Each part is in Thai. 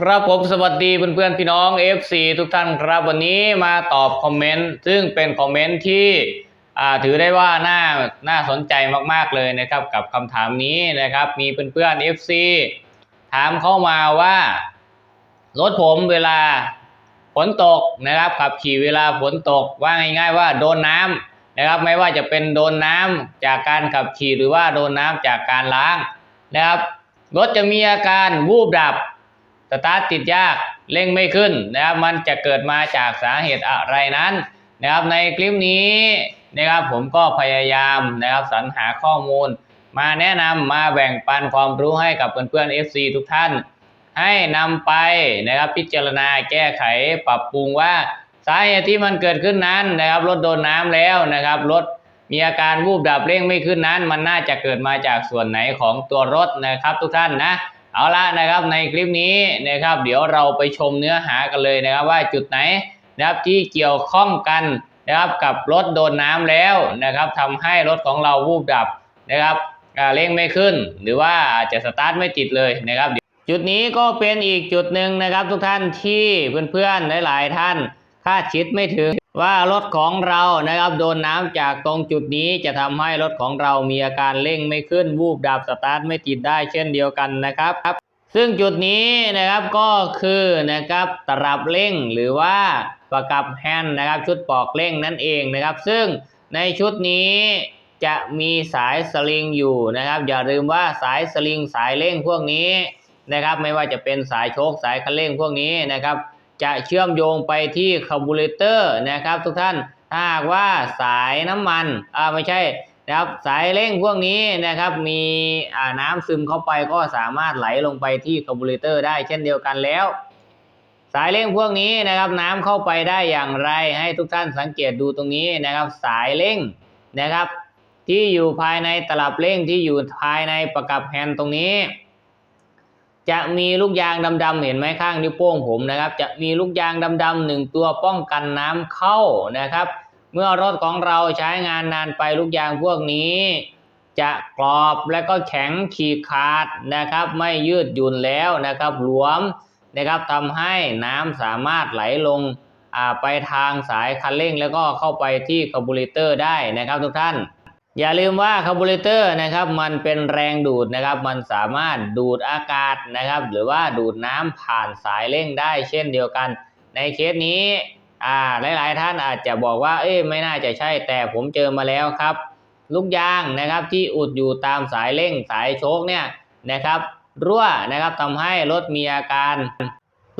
ครับผมสวัสดีเพื่อนๆพี่น้อง FC ทุกท่านครับวันนี้มาตอบคอมเมนต์ซึ่งเป็นคอมเมนต์ที่ถือได้ว่าน่าน่าสนใจมากๆเลยนะครับกับคำถามนี้นะครับ มีเพื่อนๆ FC ถามเข้ามาว่า รถผมเวลาฝนตกนะครับขับขี่เวลาฝนตกว่าง่าย ๆ ว่าโดนน้ำนะครับ ไม่ว่าจะเป็นโดนน้ำจากการขับขี่หรือว่าโดนน้ำจากการล้างนะครับรถจะมีอาการวูบดับ ตาร์ทติดยากเร่งไม่ขึ้นนะครับมันจะเกิดมาจากสาเหตุอะไรนั้นนะครับในคลิปนี้นะครับผมก็พยายามนะครับสรรหาข้อมูล มาแนะนำมาแบ่งปันความรู้ให้กับเพื่อนๆ FC ทุกท่าน ให้นำไปนะครับพิจารณาแก้ไขปรับปรุงว่า สาเหตุที่มันเกิดขึ้นนั้นนะครับรถโดนน้ำแล้วนะครับรถมีอาการวูบดับเร่งไม่ขึ้นนั้น มันน่าจะเกิดมาจากส่วนไหนของตัวรถนะครับทุกท่านนะ เอาละนะครับในคลิปนี้นะครับเดี๋ยวเราไปชมเนื้อหากันเลยนะครับว่าจุดไหนนะครับที่เกี่ยวข้องกันนะครับกับรถโดนน้ำแล้วนะครับทำให้รถของเราวูบดับนะครับเร่งไม่ขึ้น หรือว่าอาจจะสตาร์ทไม่ติดเลยนะครับ จุดนี้ก็เป็นอีกจุดหนึ่งนะครับทุกท่านที่เพื่อนๆหลาย ๆ ท่าน คาดคิดไม่ถึงว่ารถของเรานะครับโดนน้ำจากตรงจุดนี้จะทำให้รถของเรามีอาการเร่งไม่ขึ้นวูบดับสตาร์ทไม่ติดได้เช่นเดียวกันนะครับซึ่งจุดนี้นะครับก็คือนะครับตลับเร่งหรือว่าประกับแฮนด์นะครับ ชุดปอกเร่งนั่นเองนะครับ ซึ่งในชุดนี้จะมีสายสลิงอยู่นะครับ อย่าลืมว่าสายสลิงสายเร่งพวกนี้นะครับ ไม่ว่าจะเป็นสายโชคสายคันเร่งพวกนี้นะครับ จะเชื่อมโยงไปที่คาร์บูเรเตอร์นะครับทุกท่านถ้าหากว่าสายน้ำมันอ่าไม่ใช่นะครับสายเร่งพวกนี้นะครับมีอ่าน้ำซึมเข้าไปก็สามารถไหลลงไปที่คาร์บูเรเตอร์ได้เช่นเดียวกันแล้ว สายเร่งพวกนี้นะครับน้ำเข้าไปได้อย่างไรให้ทุกท่านสังเกตดูตรงนี้นะครับ สายเร่งนะครับ ที่อยู่ภายในตลับเร่งที่อยู่ภายในประกับแฮนด์ตรงนี้ จะมีลูกยางดำๆเห็นไหมข้างนิ้วโป้งผมนะครับ จะมีลูกยางดำๆหนึ่งตัวป้องกันน้ำเข้านะครับ เมื่อรถของเราใช้งานนานไปลูกยางพวกนี้ จะกรอบและก็แข็งขีดขาดนะครับ ไม่ยืดหยุ่นแล้วนะครับหลวมนะครับทำให้น้ำสามารถไหลลงไปทางสายคันเร่ง แล้วก็เข้าไปที่คาร์บูเรเตอร์ได้นะครับทุกท่าน อย่าลืมว่าคาร์บูเรเตอร์นะครับมันเป็นแรงดูดนะครับ มันสามารถดูดอากาศนะครับ หรือว่าดูดน้ำผ่านสายเร่งได้ เช่นเดียวกัน ในเคสนี้อ่าหลาย ๆ ท่านอาจจะบอกว่า เอ้ยไม่น่าจะใช่แต่ผมเจอมาแล้วครับ ลูกยางนะครับที่อุดอยู่ตามสายเร่งสายโชคเนี่ยนะครับ รั่วนะครับทำให้รถมีอาการ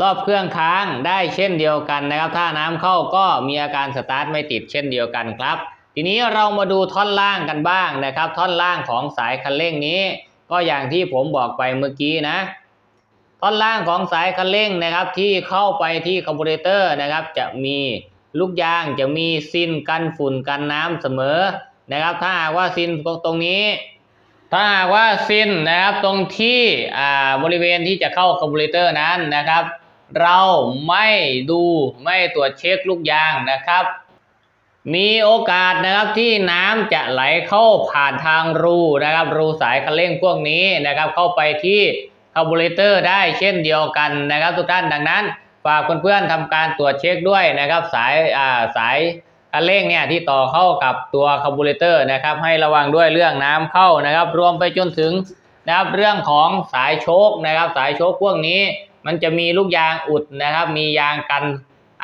รอบเครื่องค้างได้เช่นเดียวกันนะครับ ถ้าน้ำเข้าก็มีอาการสตาร์ทไม่ติดเช่นเดียวกันครับ ทีนี้เรามาดูท่อนล่างกันบ้างนะครับ ท่อนล่างของสายคันเร่งนี้ ก็อย่างที่ผมบอกไปเมื่อกี้นะ ท่อนล่างของสายคันเร่งนะครับที่เข้าไปที่คาร์บูเรเตอร์นะครับ จะมีลูกยางจะมีซินกันฝุ่นกันน้ำเสมอนะครับ ถ้าหากว่าซินตรงนี้ ถ้าหากว่าซินนะครับตรงที่อ่าบริเวณที่จะเข้าคาร์บูเรเตอร์นั้นนะครับ เราไม่ดูไม่ตรวจเช็คลูกยางนะครับ มีโอกาสนะครับที่น้ำจะไหลเข้าผ่านทางรูนะครับ รูสายคันเร่งพวกนี้นะครับ เข้าไปที่คาร์บูเรเตอร์ได้เช่นเดียวกันนะครับ ทุกท่านดังนั้นฝากเพื่อนๆทำการตรวจเช็คด้วยนะครับ สายอ่าสายคันเร่งเนี่ยที่ต่อเข้ากับตัวคาร์บูเรเตอร์นะครับ ให้ระวังด้วยเรื่องน้ำเข้านะครับ รวมไปจนถึงนะครับเรื่องของสายโชคนะครับ สายโชคพวกนี้ มันจะมีลูกยางอุดนะครับ มียางกัน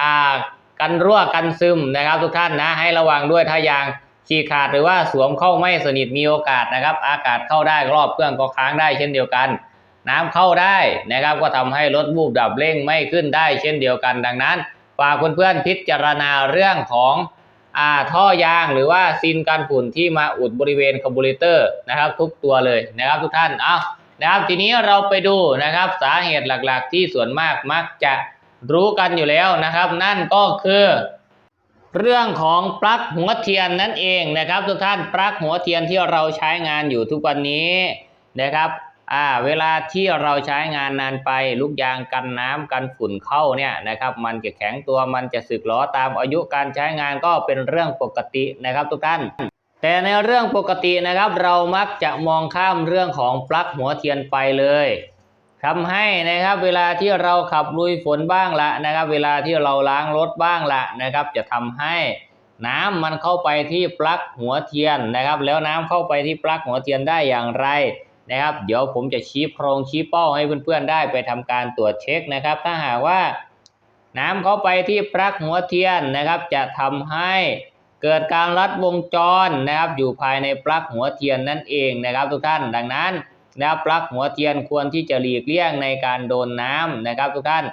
อ่า กันรั่วกันซึมนะครับ ทุกท่านนะให้ระวังด้วยถ้ายางฉีกขาดหรือว่าสวมเข้าไม่สนิทมีโอกาสนะครับ อากาศเข้าได้รอบเครื่องก็ค้างได้เช่นเดียวกัน น้ำเข้าได้นะครับ ก็ทำให้รถวูบดับเร่งไม่ขึ้นได้เช่นเดียวกัน ดังนั้นฝากเพื่อนๆพิจารณาเรื่องของอาท่อยางหรือว่าซินกันฝุ่นที่มาอุดบริเวณคาร์บูเรเตอร์นะครับ ทุกตัวเลยนะครับทุกท่านเอานะครับทีนี้เราไปดูนะครับสาเหตุหลักๆ ที่ส่วนมากมักจะ รู้กันอยู่แล้วนะครับ นั่นก็คือ เรื่องของปลั๊กหัวเทียนนั่นเองนะครับ ทุกท่านปลั๊กหัวเทียนที่เราใช้งานอยู่ทุกวันนี้นะครับอ่าเวลาที่เราใช้งานนานไปลูกยางกันน้ำกันฝุ่นเข้าเนี่ยนะครับมันจะแข็งตัวมันจะสึกหรอตามอายุการใช้งานก็เป็นเรื่องปกตินะครับ ทุกท่าน แต่ในเรื่องปกตินะครับ เรามักจะมองข้ามเรื่องของปลั๊กหัวเทียนไปเลย ทำให้นะครับเวลาที่เราขับลุยฝนบ้างละนะครับ เวลาที่เราล้างรถบ้างละนะครับ จะทำให้น้ำมันเข้าไปที่ปลั๊กหัวเทียนนะครับ แล้วน้ำเข้าไปที่ปลั๊กหัวเทียนได้อย่างไรนะครับ เดี๋ยวผมจะชี้โพรงชี้เป้าให้เพื่อนๆได้ไปทำการตรวจเช็คนะครับ ถ้าหากว่าน้ำเข้าไปที่ปลั๊กหัวเทียนนะครับ จะทำให้เกิดการลัดวงจรนะครับ อยู่ภายในปลั๊กหัวเทียนนั่นเองนะครับ ทุกท่านดังนั้น นะครับปลั๊กหัวเทียนควรที่จะหลีกเลี่ยงในการโดนน้ำนะครับทุกท่าน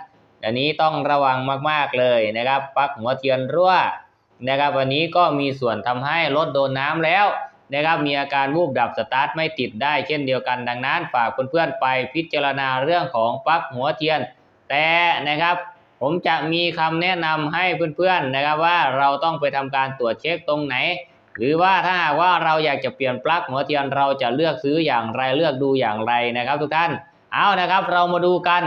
อันนี้ต้องระวังมากๆเลยนะครับปลั๊กหัวเทียนรั่วนะครับวันนี้ก็มีส่วนทำให้รถโดนน้ำแล้วนะครับมีอาการวูบดับสตาร์ทไม่ติดได้เช่นเดียวกันดังนั้นฝากเพื่อนๆไปพิจารณาเรื่องของปลั๊กหัวเทียน แต่นะครับผมจะมีคำแนะนำให้เพื่อนๆนะครับว่าเราต้องไปทำการตรวจเช็คตรงไหน หรือว่าถ้าว่าเราอยากจะเปลี่ยนปลั๊กหัวเทียนเราจะเลือกซื้ออย่างไรเลือกดูอย่างไรนะครับ ทุกท่านเอานะครับ เรามาดูกัน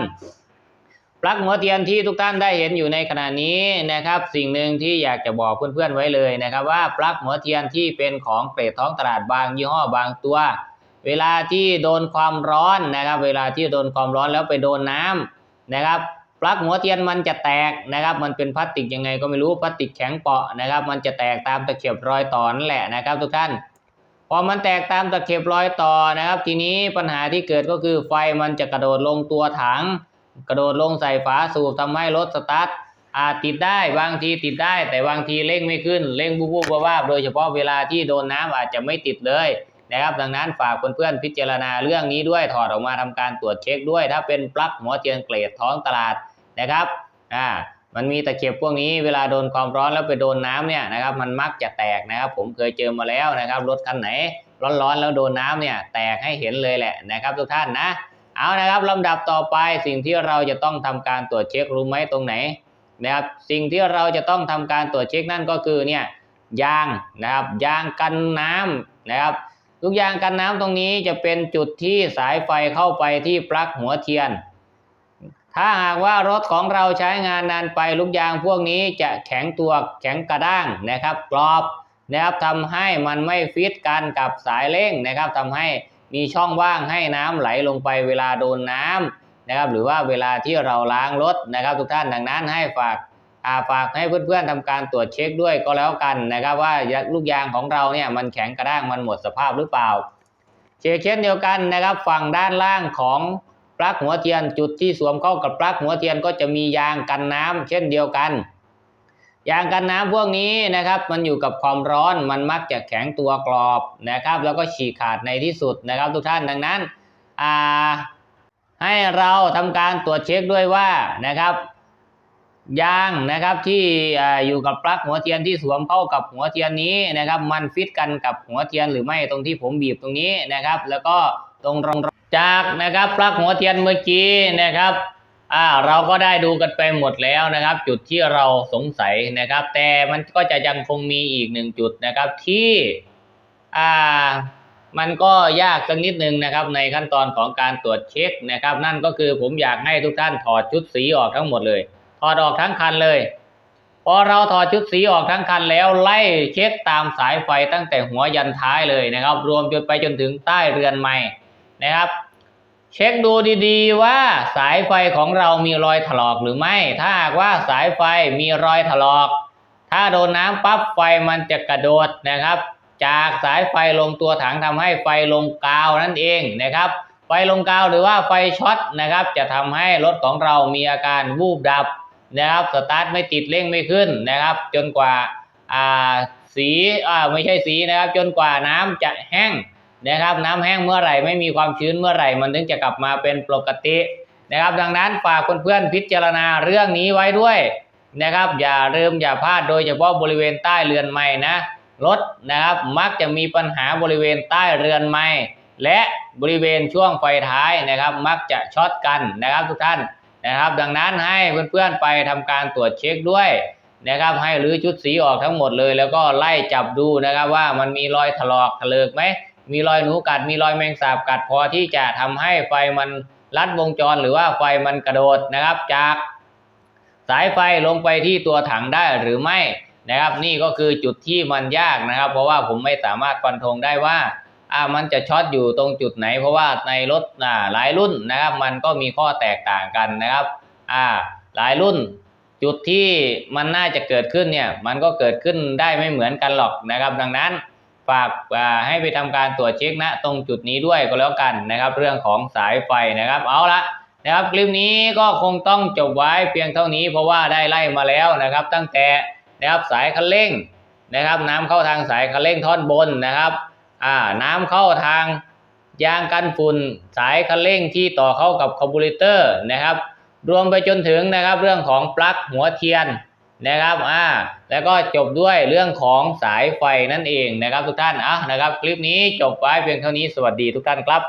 ปลั๊กหัวเทียนที่ทุกท่านได้เห็นอยู่ในขณะนี้นะครับ สิ่งหนึ่งที่อยากจะบอกเพื่อนๆไว้เลยนะครับ ว่าปลั๊กหัวเทียนที่เป็นของเกรดท้องตลาดบางยี่ห้อบางตัว เวลาที่โดนความร้อนนะครับ เวลาที่โดนความร้อนแล้วไปโดนน้ำนะครับ ปลั๊กหัวเทียนมันจะแตกนะครับ มันเป็นพลาสติกยังไงก็ไม่รู้พลาสติกแข็งเปาะนะครับ มันจะแตกตามตะเข็บรอยต่อนั่นแหละนะครับ ทุกท่าน พอมันแตกตามตะเข็บรอยต่อนะครับ ทีนี้ปัญหาที่เกิดก็คือไฟมันจะกระโดดลงตัวถัง กระโดดลงใส่ฝาสูบทำให้รถสตาร์ทอาจติดได้บางทีติดได้ แต่บางทีเร่งไม่ขึ้นเร่งบูบๆว่าบโดยเฉพาะเวลาที่โดนน้ำอาจจะไม่ติดเลยนะครับ ดังนั้นฝากเพื่อนๆพิจารณาเรื่องนี้ด้วยถอดออกมาทำการตรวจเช็คด้วย ถ้าเป็นปลั๊กหัวเทียนเกรดท้องตลาด นะครับอ่ามันมีตะเข็บพวกนี้เวลาโดนความร้อนแล้วไปโดนน้ำเนี่ยนะครับมันมักจะแตกนะครับ ผมเคยเจอมาแล้วนะครับรถคันไหน ร้อนๆแล้วโดนน้ำเนี่ยแตกให้เห็นเลยแหละนะครับ ทุกท่านนะ เอานะครับลำดับต่อไปสิ่งที่เราจะต้องทำการตรวจเช็ครู้ไหมตรงไหนนะครับสิ่งที่เราจะต้องทำการตรวจเช็คนั่นก็คือเนี่ยยางนะครับยางกันน้ำนะครับลูกยางกันน้ำตรงนี้จะเป็นจุดที่สายไฟเข้าไปที่ปลั๊กหัวเทียน ถ้าหากว่ารถของเราใช้งานนานไปลูกยางพวกนี้จะแข็งตัวแข็งกระด้างนะครับกรอบนะครับทำให้มันไม่ฟิตกันกับสายเร่งนะครับทำให้มีช่องว่างให้น้ำไหลลงไปเวลาโดนน้ำนะครับ หรือว่าเวลาที่เราล้างรถนะครับ ทุกท่านดังนั้นให้ฝากอาฝากให้เพื่อนๆทำการตรวจเช็คด้วยก็แล้วกันนะครับ ว่าลูกยางของเราเนี่ยมันแข็งกระด้างมันหมดสภาพหรือเปล่า เช่นเช่นเดียวกันนะครับ ฝั่งด้านล่างของ ปลั๊กหัวเทียนจุดที่สวมเข้ากับปลั๊กหัวเทียนก็จะมียางกันน้ำเช่นเดียวกัน ยางกันน้ำพวกนี้นะครับ มันอยู่กับความร้อนมันมักจะแข็งตัวกรอบนะครับ แล้วก็ฉีกขาดในที่สุดนะครับ ทุกท่านดังนั้นให้เราทำการตรวจเช็คด้วยว่านะครับยางนะครับที่ออยู่กับปลั๊กหัวเทียนที่สวมเข้ากับหัวเทียนนี้นะครับ มันฟิตกันกับหัวเทียนหรือไม่ตรงที่ผมบีบตรงนี้นะครับ แล้วก็ตรงรอง จากนะครับปลั๊กหัวเทียนเมื่อกี้นะครับอ่าเราก็ได้ดูกันไปหมดแล้วนะครับ จุดที่เราสงสัยนะครับ แต่มันก็จะยังคงมีอีกหนึ่งจุดนะครับที่อ่ามันก็ยากสักนิดนึงนะครับ ในขั้นตอนของการตรวจเช็คนะครับ นั่นก็คือผมอยากให้ทุกท่านถอดชุดสีออกทั้งหมดเลยถอดออกทั้งคันเลย พอเราถอดชุดสีออกทั้งคันแล้วไล่เช็คตามสายไฟตั้งแต่หัวยันท้ายเลยนะครับ รวมจนไปจนถึงใต้เรือนไม้ นะครับ เช็คดูดีๆว่าสายไฟของเรามีรอยถลอกหรือไม่ ถ้าหากว่าสายไฟมีรอยถลอก ถ้าโดนน้ำปั๊บไฟมันจะกระโดดนะครับ จากสายไฟลงตัวถังทำให้ไฟลงกาวนั่นเองนะครับไฟลงกาวหรือว่าไฟช็อตนะครับ จะทำให้รถของเรามีอาการวูบดับนะครับสตาร์ทไม่ติดเร่งไม่ขึ้นนะครับ จนกว่าสีอ่าไม่ใช่สีนะครับ จนกว่าน้ำจะแห้ง นะครับน้ำแห้งเมื่อไหร่ไม่มีความชื้นเมื่อไหร่ มันถึงจะกลับมาเป็นปกตินะครับ ดังนั้นฝากเพื่อนๆพิจารณาเรื่องนี้ไว้ด้วยนะครับ อย่าลืมอย่าพลาดโดยเฉพาะบริเวณใต้เรือนไม้นะรถนะครับมักจะมีปัญหาบริเวณใต้เรือนไม้และบริเวณช่วงไฟท้ายนะครับ มักจะช็อตกันนะครับทุกท่านนะครับ ดังนั้นให้เพื่อนๆไปทำการตรวจเช็คด้วยนะครับ ให้รื้อชุดสีออกทั้งหมดเลย แล้วก็ไล่จับดูนะครับว่ามันมีรอยถลอกถลิกไหม มีรอยหนูกัดมีรอยแมงสาบกัดพอที่จะทำให้ไฟมันลัดวงจรหรือว่าไฟมันกระโดดนะครับ จากสายไฟลงไปที่ตัวถังได้หรือไม่นะครับ นี่ก็คือจุดที่มันยากนะครับ เพราะว่าผมไม่สามารถฟันธงได้ว่าอ่ามันจะช็อตอยู่ตรงจุดไหน เพราะว่าในรถอ่าหลายรุ่นนะครับ มันก็มีข้อแตกต่างกันนะครับอ่าหลายรุ่นจุดที่มันน่าจะเกิดขึ้นเนี่ยมันก็เกิดขึ้นได้ไม่เหมือนกันหรอกนะครับ ดังนั้น ฝากให้ไปทำการตรวจเช็คณตรงจุดนี้ด้วยก็แล้วกันนะครับ เรื่องของสายไฟนะครับเอาละนะครับคลิปนี้ก็คงต้องจบไว้เพียงเท่านี้เพราะว่าได้ไล่มาแล้วนะครับ ตั้งแต่นะครับสายคันเร่งนะครับ น้ำเข้าทางสายคันเร่งท่อนบนนะครับอ่าน้ำเข้าทางยางกันฝุ่นสายคันเร่งที่ต่อเข้ากับคาร์บูเรเตอร์นะครับ รวมไปจนถึงนะครับเรื่องของปลั๊กหัวเทียน นะครับอ่าแล้วก็จบด้วยเรื่องของสายไฟนั่นเองนะครับทุกท่านอะนะครับ คลิปนี้จบไว้เพียงเท่านี้สวัสดีทุกท่านครับ